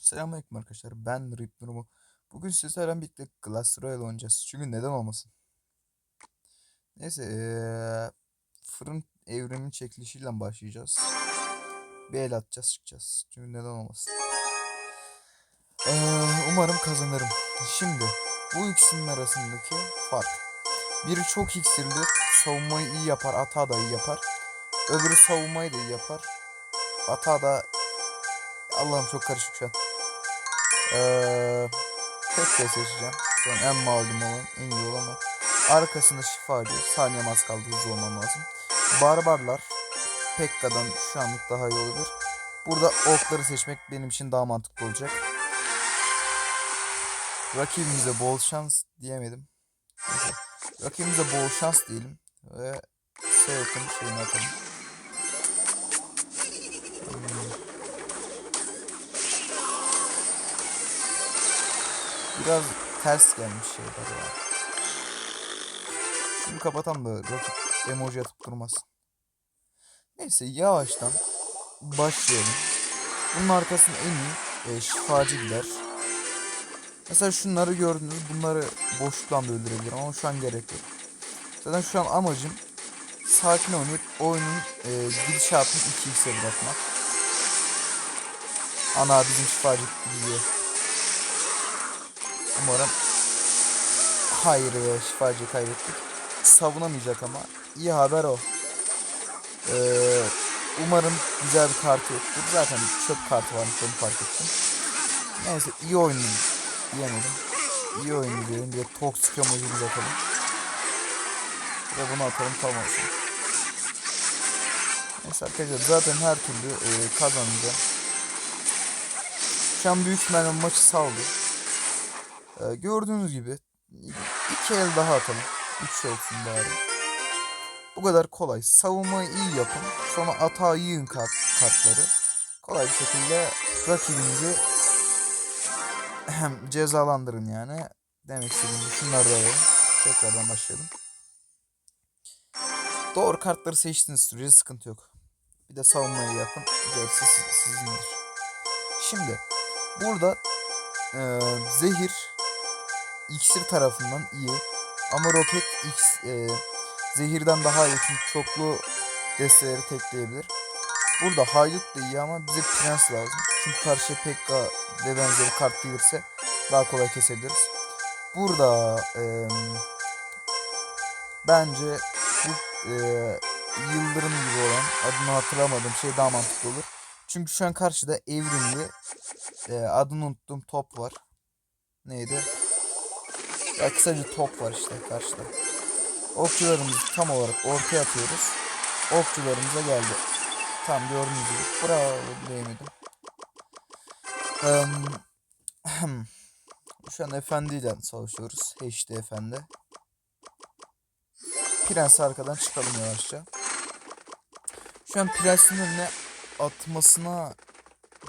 Selamünaleyküm arkadaşlar. Ben Rip Nurumu. Bugün sizlerle birlikte Clash Royale oynayacağız. Çünkü neden olmasın? Neyse, eee, fırın evrimin çekilişiyle başlayacağız. Bir el atacağız çıkacağız. Çünkü neden olmasın? Eee, umarım kazanırım. Şimdi bu ikisinin arasındaki fark. Biri çok iksirli, savunmayı iyi yapar, hata da iyi yapar. Öbürü savunmayı da iyi yapar. Hata da Allah'ım çok karışık şu an. Ee, şey seçeceğim. Şu an en malum olan, en iyi olan o. Arkasında şifacı. Saniyem az kaldı hızlı olmam lazım. Barbarlar. Pekka'dan şu anlık daha iyi olabilir. Burada okları seçmek benim için daha mantıklı olacak. Rakibimize bol şans diyemedim. Neyse. Rakibimize bol şans diyelim. Ve Seyret'in şeyini atalım. Hmm. Biraz ters gelmiş şeyler ya. Şunu kapatalım da rakip emoji atıp durmasın. Neyse yavaştan başlayalım. Bunun arkasında en iyi e, şifacı gider. Mesela şunları gördünüz. Bunları boşluktan da öldürebilirim ama şu an gerek yok. Zaten şu an amacım sakin oynayıp oyunun e, gidişatını 2x'e bırakmak. Ana bizim şifacı gidiyor. Umarım hayır ve şifacıyı kaybettik. Savunamayacak ama iyi haber o. Ee, umarım güzel bir kartı yoktur. Zaten çöp kartı varmış onu fark ettim. Neyse iyi oyun diyemedim. İyi oyun diyelim. Bir toksik emojimizi atalım. Ve bunu atalım tam olsun. Neyse arkadaşlar zaten her türlü e, kazanacağım. Şu an büyük ihtimalle maçı saldı. Ee, gördüğünüz gibi iki el daha atalım. Üç olsun bari. Bu kadar kolay. Savunmayı iyi yapın. Sonra atağa yığın kart, kartları. Kolay bir şekilde rakibinizi hem cezalandırın yani. Demek istediğim şunları da alalım. Tekrardan başlayalım. Doğru kartları seçtiğiniz sürece sıkıntı yok. Bir de savunmayı yapın. Gerisi siz- sizindir. Şimdi burada eee, zehir iksir tarafından iyi. Ama roket X e, zehirden daha iyi çünkü çoklu desteleri tekleyebilir. Burada haydut da iyi ama bize prens lazım. Çünkü karşıya Pekka ve benzeri kart gelirse daha kolay kesebiliriz. Burada e, bence bu e, yıldırım gibi olan adını hatırlamadığım şey daha mantıklı olur. Çünkü şu an karşıda evrimli e, adını unuttuğum top var. Neydi? Ya kısaca top var işte karşıda. Okçularımızı tam olarak ortaya atıyoruz. Okçularımıza geldi. Tam gördüğünüz gibi. Bravo diyemedim. Eee, Şu an efendiyle savaşıyoruz. HD efendi. Prens arkadan çıkalım yavaşça. Şu an prensin önüne atmasına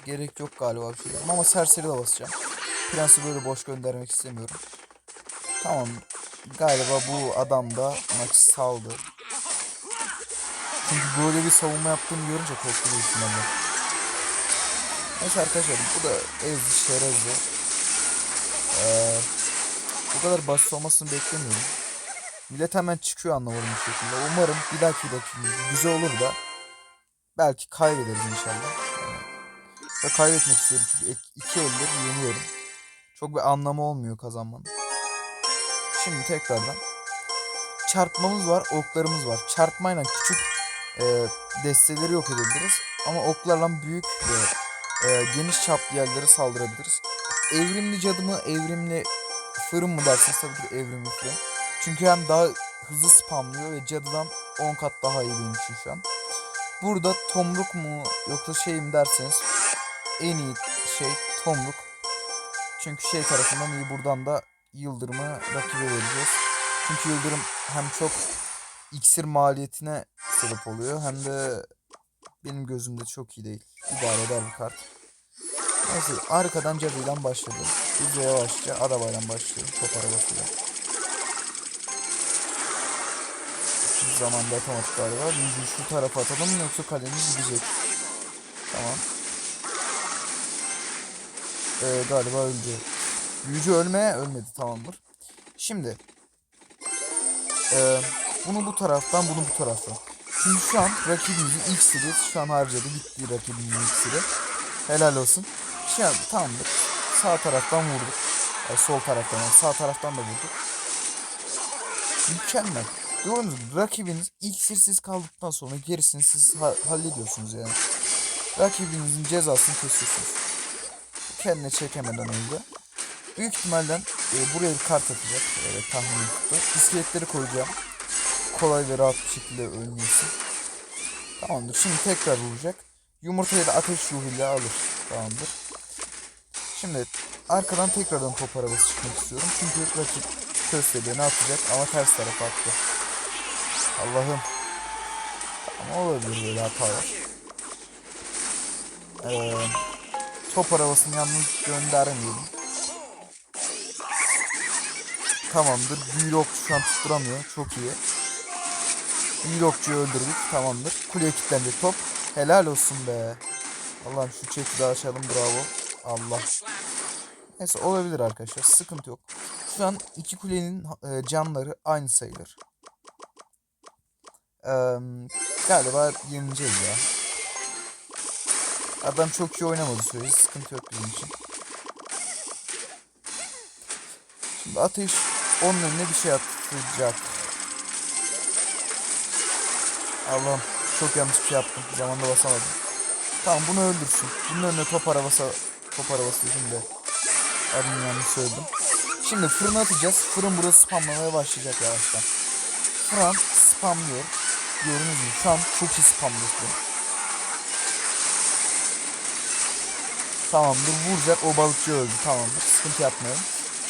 gerek yok galiba bir şey. Ama serseri de basacağım. Prensi böyle boş göndermek istemiyorum. Tamam. Galiba bu adam da maçı saldı. Çünkü böyle bir savunma yaptığını görünce korktu büyük ihtimalle. Neyse arkadaşlar bu da ezdi şerezdi. Ee, bu kadar basit olmasını beklemiyorum. Millet hemen çıkıyor anlamadım bir şekilde. Umarım bir dahaki rakibimiz güzel olur da belki kaybederiz inşallah. Ve kaybetmek istiyorum çünkü ik- iki eldir yeniyorum. Çok bir anlamı olmuyor kazanmanın. Şimdi tekrardan. Çarpmamız var, oklarımız var. Çarpmayla küçük e, desteleri yok edebiliriz. Ama oklarla büyük ve e, geniş çaplı yerlere saldırabiliriz. Evrimli cadı mı, evrimli fırın mı derseniz tabii ki de evrimli fırın. Çünkü hem daha hızlı spamlıyor ve cadıdan 10 kat daha iyi benim için şu an. Burada tomruk mu yoksa şey mi derseniz en iyi şey tomruk. Çünkü şey tarafından iyi buradan da Yıldırım'ı rakibe vereceğiz. Çünkü Yıldırım hem çok iksir maliyetine sebep oluyor hem de benim gözümde çok iyi değil. İdare eder bir kart. Neyse arkadan cadıyla başladı. Biz yavaşça arabayla başlayalım. Top arabasıyla. Şu zamanda atamadık galiba. Biz şu tarafa atalım yoksa kalemiz gidecek. Tamam. e, galiba öldü. Büyücü ölmeye ölmedi tamamdır. Şimdi e, bunu bu taraftan bunu bu taraftan. Şimdi şu an rakibimizin ilk siri şu an harcadı gitti rakibimizin ilk siri. Helal olsun. Şu an tamamdır. Sağ taraftan vurduk. Ay, sol taraftan yani sağ taraftan da vurduk. Mükemmel. Gördünüz mü? Rakibiniz ilk sirsiz kaldıktan sonra gerisini siz ha- hallediyorsunuz yani. Rakibinizin cezasını kesiyorsunuz. Kendine çekemeden önce. Büyük ihtimalle e, buraya bir kart atacak. Evet tahmin tuttu. İskeletleri koyacağım. Kolay ve rahat bir şekilde ölmesin. Tamamdır. Şimdi tekrar vuracak. Yumurtayı da ateş ruhuyla alır. Tamamdır. Şimdi arkadan tekrardan top arabası çıkmak istiyorum. Çünkü rakip köstebeni atacak ama ters tarafa attı. Allah'ım. Ama olabilir böyle hatalar. Ee, top arabasını yalnız göndermeyelim. Tamamdır. Büyülü okçu şu an tutturamıyor. Çok iyi. Büyülü okçuyu öldürdük. Tamamdır. Kuleye kilitlenecek top. Helal olsun be. Allah'ım şu çeki de açalım. Bravo. Allah. Neyse olabilir arkadaşlar. Sıkıntı yok. Şu an iki kulenin e, canları aynı sayılır. Eee, galiba yeneceğiz ya. Adam çok iyi oynamadı sürece sıkıntı yok bizim için. Şimdi ateş onun önüne bir şey atacak. Allah'ım çok yanlış bir şey yaptım. Zamanında basamadım. Tamam bunu öldürsün. Bunun önüne top arabası top arabası dedim de. Adını yanlış söyledim. Şimdi fırına atacağız. Fırın burada spamlamaya başlayacak yavaştan. Fırın spamlıyor. Gördünüz mü? Şu an çok iyi spamlıyor. Tamamdır. Vuracak. O balıkçı öldü. Tamamdır. Sıkıntı yapmayalım.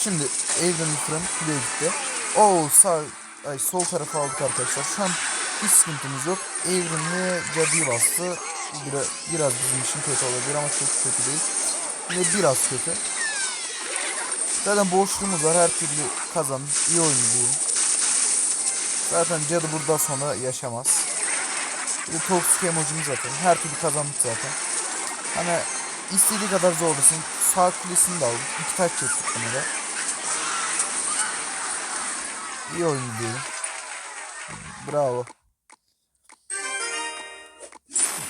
Şimdi evrenin fırın kuleye gitti. Oo sağ ay sol tarafa aldık arkadaşlar. Şu an hiç sıkıntımız yok. Evrimli cadıyı bastı. Biraz, biraz bizim için kötü olabilir ama çok kötü değil. Yine biraz kötü. Zaten boşluğumuz var. Her türlü kazan. İyi oyun diyeyim. Zaten cadı burada sonra yaşamaz. Bir de toksik emojimiz zaten. Her türlü kazandık zaten. Hani istediği kadar zorlasın. Sağ kulesini de aldık. İki taç çektik bunu da. İyi oyun diyelim. Bravo.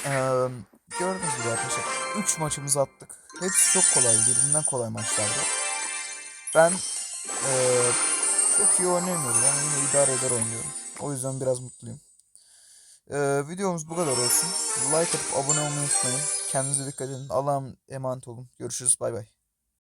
Ee, gördüğünüz gibi arkadaşlar 3 maçımızı attık. Hepsi çok kolay, birbirinden kolay maçlardı. Ben ee, çok iyi oynayamıyorum ama yine idare eder oynuyorum. O yüzden biraz mutluyum. Ee, videomuz bu kadar olsun. Like atıp abone olmayı unutmayın. Kendinize dikkat edin. Allah'a emanet olun. Görüşürüz. Bay bay.